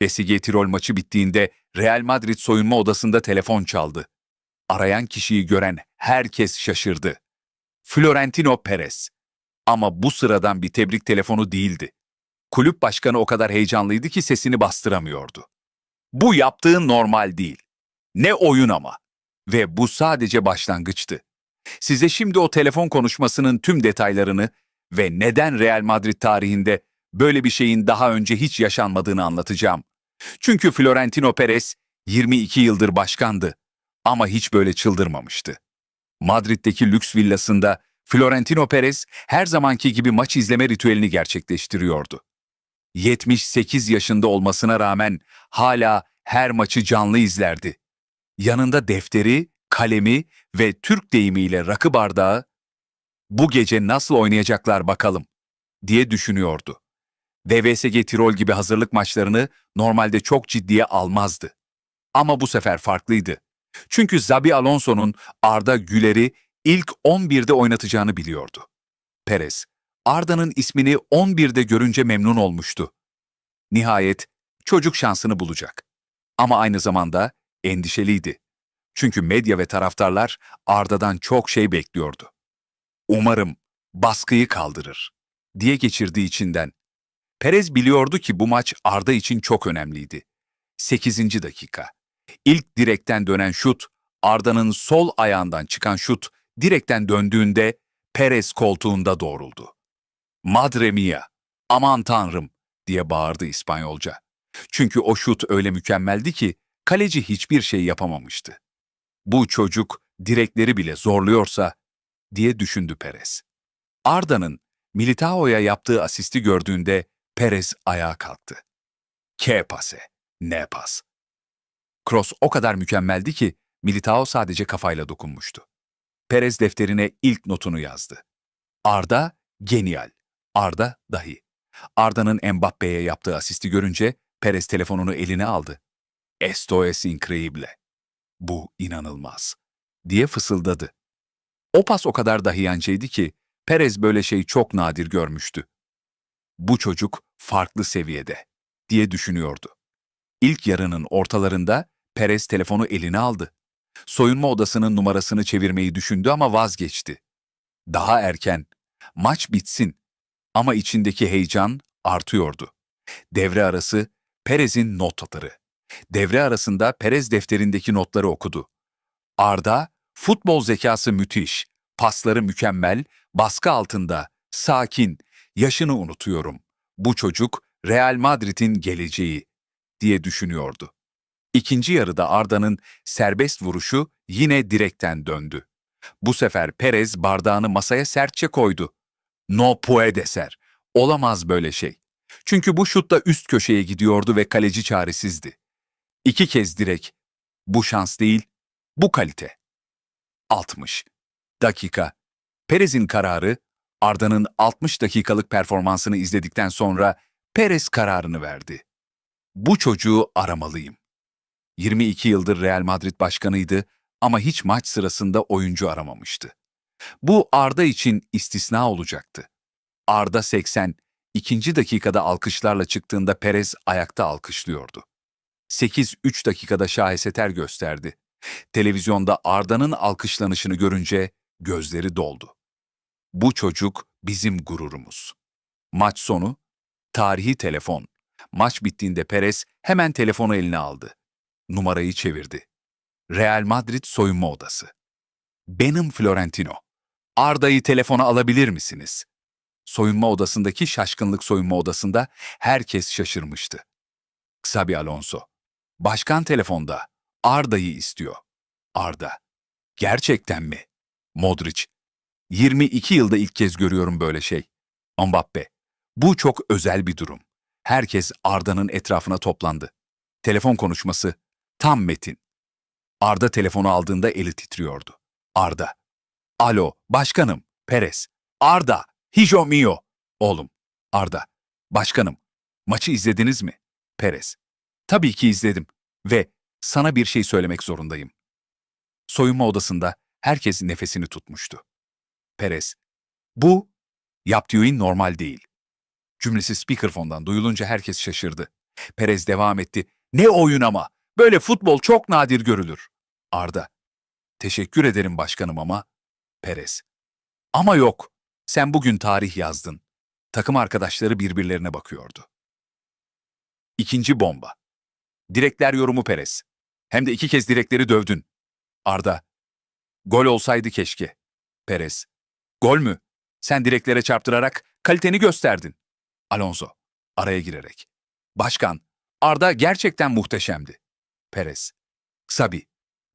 PSG Tirol maçı bittiğinde Real Madrid soyunma odasında telefon çaldı. Arayan kişiyi gören herkes şaşırdı. Florentino Perez. Ama bu sıradan bir tebrik telefonu değildi. Kulüp başkanı o kadar heyecanlıydı ki sesini bastıramıyordu. Bu yaptığın normal değil. Ne oyun ama. Ve bu sadece başlangıçtı. Size şimdi o telefon konuşmasının tüm detaylarını ve neden Real Madrid tarihinde böyle bir şeyin daha önce hiç yaşanmadığını anlatacağım. Çünkü Florentino Perez 22 yıldır başkandı ama hiç böyle çıldırmamıştı. Madrid'deki lüks villasında Florentino Perez her zamanki gibi maç izleme ritüelini gerçekleştiriyordu. 78 yaşında olmasına rağmen hala her maçı canlı izlerdi. Yanında defteri, kalemi ve Türk deyimiyle rakı bardağı bu gece nasıl oynayacaklar bakalım diye düşünüyordu. DVSG Tirol gibi hazırlık maçlarını normalde çok ciddiye almazdı. Ama bu sefer farklıydı. Çünkü Zabi Alonso'nun Arda Güler'i ilk 11'de oynatacağını biliyordu. Perez, Arda'nın ismini 11'de görünce memnun olmuştu. Nihayet çocuk şansını bulacak. Ama aynı zamanda endişeliydi. Çünkü medya ve taraftarlar Arda'dan çok şey bekliyordu. Umarım baskıyı kaldırır diye geçirdiği içinden. Perez biliyordu ki bu maç Arda için çok önemliydi. 8. dakika. İlk direkten dönen şut, Arda'nın sol ayağından çıkan şut direkten döndüğünde Perez koltuğunda doğruldu. Madre mia, aman tanrım diye bağırdı İspanyolca. Çünkü o şut öyle mükemmeldi ki kaleci hiçbir şey yapamamıştı. Bu çocuk direkleri bile zorluyorsa diye düşündü Perez. Arda'nın Militao'ya yaptığı asisti gördüğünde Perez ayağa kalktı. Ke pase, ne pas. Cross o kadar mükemmeldi ki Militao sadece kafayla dokunmuştu. Perez defterine ilk notunu yazdı. Arda genial. Arda dahi. Arda'nın Mbappe'ye yaptığı asisti görünce Perez telefonunu eline aldı. Esto es increíble. Bu inanılmaz. diye fısıldadı. O pas o kadar dahiyancaydı ki Perez böyle şey çok nadir görmüştü. Bu çocuk farklı seviyede diye düşünüyordu. İlk yarının ortalarında Perez telefonu eline aldı. Soyunma odasının numarasını çevirmeyi düşündü ama vazgeçti. Daha erken, maç bitsin ama içindeki heyecan artıyordu. Devre arası Perez'in notları. Devre arasında Perez defterindeki notları okudu. Arda, futbol zekası müthiş, pasları mükemmel, baskı altında, sakin, yaşını unutuyorum. Bu çocuk Real Madrid'in geleceği diye düşünüyordu. İkinci yarıda Arda'nın serbest vuruşu yine direkten döndü. Bu sefer Perez bardağını masaya sertçe koydu. No puede ser. Olamaz böyle şey. Çünkü bu şut da üst köşeye gidiyordu ve kaleci çaresizdi. İki kez direk. Bu şans değil, bu kalite. 60. Dakika. Perez'in kararı, Arda'nın 60 dakikalık performansını izledikten sonra Perez kararını verdi. Bu çocuğu aramalıyım. 22 yıldır Real Madrid başkanıydı ama hiç maç sırasında oyuncu aramamıştı. Bu Arda için istisna olacaktı. Arda 80, ikinci dakikada alkışlarla çıktığında Perez ayakta alkışlıyordu. 8-3 dakikada şaheseter gösterdi. Televizyonda Arda'nın alkışlanışını görünce gözleri doldu. Bu çocuk bizim gururumuz. Maç sonu, tarihi telefon. Maç bittiğinde Perez hemen telefonu eline aldı. Numarayı çevirdi. Real Madrid soyunma odası. Benim Florentino. Arda'yı telefona alabilir misiniz? Soyunma odasındaki şaşkınlık soyunma odasında herkes şaşırmıştı. Xabi Alonso. Başkan telefonda. Arda'yı istiyor. Arda. Gerçekten mi? Modric. 22 yılda ilk kez görüyorum böyle şey. Mbappe. Bu çok özel bir durum. Herkes Arda'nın etrafına toplandı. Telefon konuşması. Tam metin. Arda telefonu aldığında eli titriyordu. Arda. Alo, başkanım. Perez. Arda. Hijo mio. Oğlum. Arda. Başkanım. Maçı izlediniz mi? Perez. Tabii ki izledim. Ve sana bir şey söylemek zorundayım. Soyunma odasında herkes nefesini tutmuştu. Perez. Bu, yaptığın normal değil. Cümlesi speakerfondan duyulunca herkes şaşırdı. Perez devam etti. Ne oyun ama. Böyle futbol çok nadir görülür. Arda. Teşekkür ederim başkanım ama. Perez. Ama yok. Sen bugün tarih yazdın. Takım arkadaşları birbirlerine bakıyordu. İkinci bomba. Direkler yorumu Perez. Hem de iki kez direkleri dövdün. Arda. Gol olsaydı keşke. Perez. Gol mü? Sen direklere çarptırarak kaliteni gösterdin. Alonso. Araya girerek. Başkan. Arda gerçekten muhteşemdi. Perez. Sabi.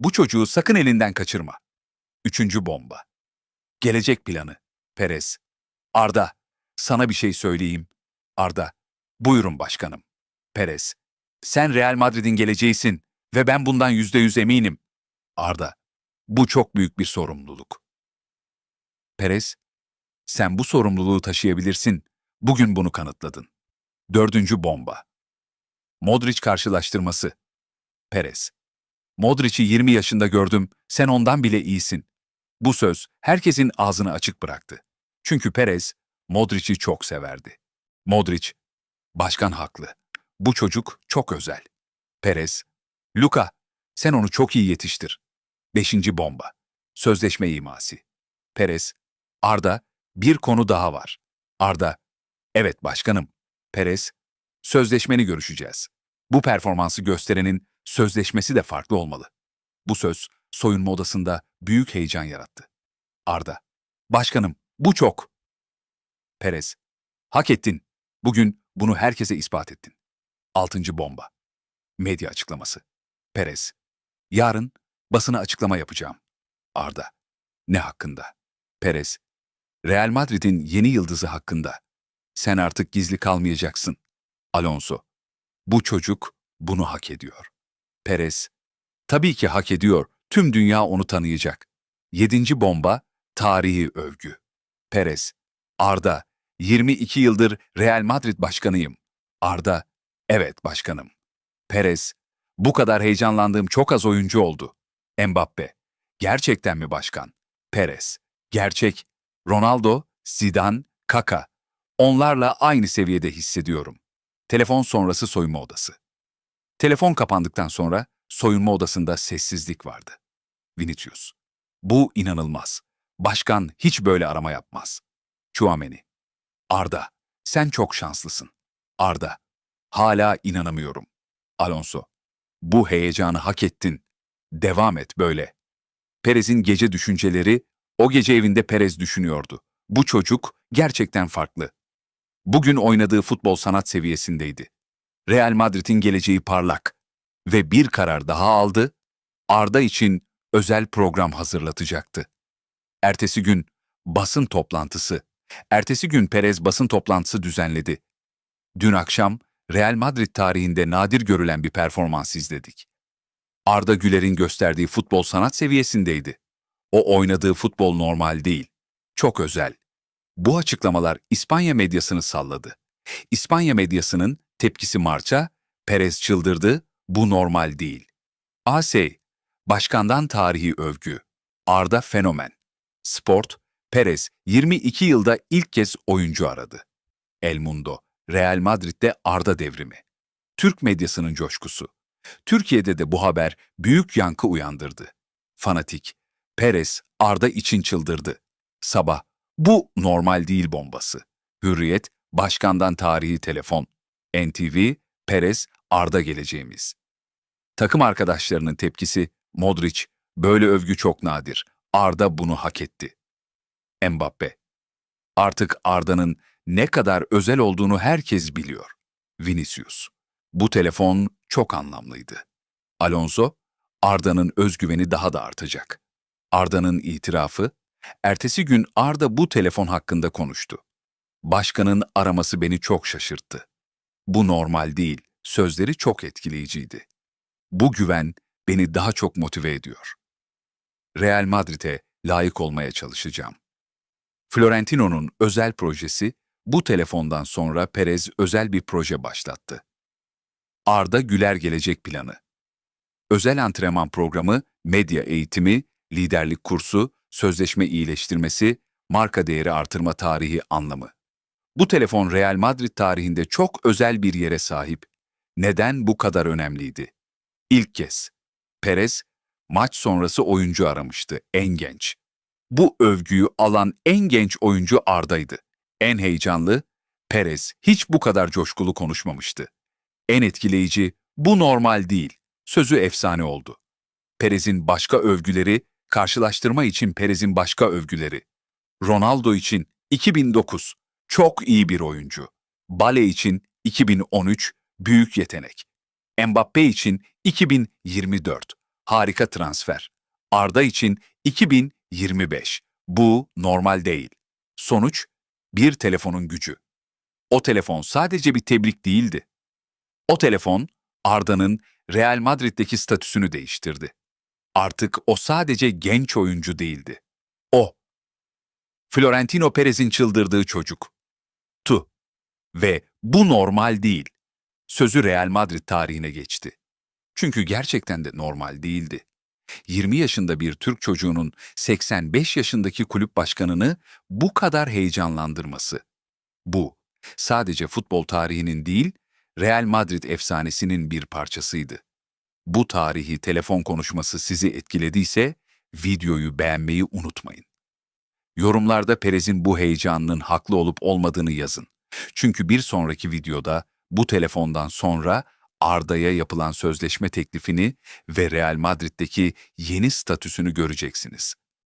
Bu çocuğu sakın elinden kaçırma. Üçüncü bomba. Gelecek planı. Perez. Arda. Sana bir şey söyleyeyim. Arda. Buyurun başkanım. Perez. Sen Real Madrid'in geleceğisin ve ben bundan yüzde yüz eminim. Arda. Bu çok büyük bir sorumluluk. Perez. Sen bu sorumluluğu taşıyabilirsin. Bugün bunu kanıtladın. Dördüncü bomba. Modric karşılaştırması. Perez. Modric'i 20 yaşında gördüm, sen ondan bile iyisin. Bu söz herkesin ağzını açık bıraktı. Çünkü Perez, Modric'i çok severdi. Modric, başkan haklı. Bu çocuk çok özel. Perez, Luka, sen onu çok iyi yetiştir. Beşinci bomba. Sözleşme iması. Perez, Arda, bir konu daha var. Arda, evet başkanım. Perez, sözleşmeni görüşeceğiz. Bu performansı gösterenin sözleşmesi de farklı olmalı. Bu söz soyunma odasında büyük heyecan yarattı. Arda, başkanım bu çok. Perez, hak ettin. Bugün bunu herkese ispat ettin. Altıncı bomba. Medya açıklaması. Perez, yarın basına açıklama yapacağım. Arda, ne hakkında? Perez, Real Madrid'in yeni yıldızı hakkında. Sen artık gizli kalmayacaksın. Alonso, bu çocuk bunu hak ediyor. Perez, tabii ki hak ediyor. Tüm dünya onu tanıyacak. Yedinci bomba, tarihi övgü. Perez, Arda, 22 yıldır Real Madrid başkanıyım. Arda, evet başkanım. Perez, bu kadar heyecanlandığım çok az oyuncu oldu. Mbappe, gerçekten mi başkan? Perez, gerçek. Ronaldo, Zidane, Kaka. Onlarla aynı seviyede hissediyorum. Telefon sonrası soyunma odası. Telefon kapandıktan sonra soyunma odasında sessizlik vardı. Vinicius. Bu inanılmaz. Başkan hiç böyle arama yapmaz. Chouameni. Arda, sen çok şanslısın. Arda, hala inanamıyorum. Alonso, bu heyecanı hak ettin. Devam et böyle. Perez'in gece düşünceleri, o gece evinde Perez düşünüyordu. Bu çocuk gerçekten farklı. Bugün oynadığı futbol sanat seviyesindeydi. Real Madrid'in geleceği parlak ve bir karar daha aldı, Arda için özel program hazırlatacaktı. Ertesi gün basın toplantısı. Ertesi gün Perez basın toplantısı düzenledi. Dün akşam Real Madrid tarihinde nadir görülen bir performans izledik. Arda Güler'in gösterdiği futbol sanat seviyesindeydi. O oynadığı futbol normal değil, çok özel. Bu açıklamalar İspanya medyasını salladı. İspanya medyasının tepkisi marça, Perez çıldırdı, bu normal değil. AS, başkandan tarihi övgü, Arda fenomen. Sport, Perez 22 yılda ilk kez oyuncu aradı. El Mundo, Real Madrid'de Arda devrimi. Türk medyasının coşkusu. Türkiye'de de bu haber büyük yankı uyandırdı. Fanatik, Perez Arda için çıldırdı. Sabah, bu normal değil bombası. Hürriyet, başkandan tarihi telefon. NTV, Perez, Arda geleceğimiz. Takım arkadaşlarının tepkisi, Modric, böyle övgü çok nadir. Arda bunu hak etti. Mbappe, artık Arda'nın ne kadar özel olduğunu herkes biliyor. Vinicius, bu telefon çok anlamlıydı. Alonso, Arda'nın özgüveni daha da artacak. Arda'nın itirafı, ertesi gün Arda bu telefon hakkında konuştu. Başkanın araması beni çok şaşırttı. Bu normal değil, sözleri çok etkileyiciydi. Bu güven beni daha çok motive ediyor. Real Madrid'e layık olmaya çalışacağım. Florentino'nun özel projesi bu telefondan sonra Perez özel bir proje başlattı. Arda Güler Gelecek Planı. Özel antrenman programı, medya eğitimi, liderlik kursu, sözleşme iyileştirmesi, marka değeri artırma tarihi anlamı. Bu telefon Real Madrid tarihinde çok özel bir yere sahip. neden bu kadar önemliydi? İlk kez Perez maç sonrası oyuncu aramıştı, en genç. Bu övgüyü alan en genç oyuncu Arda'ydı. En heyecanlı, Perez hiç bu kadar coşkulu konuşmamıştı. En etkileyici, bu normal değil, sözü efsane oldu. Perez'in başka övgüleri, karşılaştırma için Perez'in başka övgüleri. Ronaldo için 2009, çok iyi bir oyuncu. Bale için 2013, büyük yetenek. Mbappe için 2024, harika transfer. Arda için 2025, bu normal değil. Sonuç, bir telefonun gücü. O telefon sadece bir tebrik değildi. O telefon, Arda'nın Real Madrid'deki statüsünü değiştirdi. Artık o sadece genç oyuncu değildi. O, Florentino Perez'in çıldırdığı çocuk. Tu. Ve bu normal değil. Sözü Real Madrid tarihine geçti. Çünkü gerçekten de normal değildi. 20 yaşında bir Türk çocuğunun 85 yaşındaki kulüp başkanını bu kadar heyecanlandırması. Bu, sadece futbol tarihinin değil, Real Madrid efsanesinin bir parçasıydı. Bu tarihi telefon konuşması sizi etkilediyse, videoyu beğenmeyi unutmayın. Yorumlarda Perez'in bu heyecanının haklı olup olmadığını yazın. Çünkü bir sonraki videoda bu telefondan sonra Arda'ya yapılan sözleşme teklifini ve Real Madrid'deki yeni statüsünü göreceksiniz.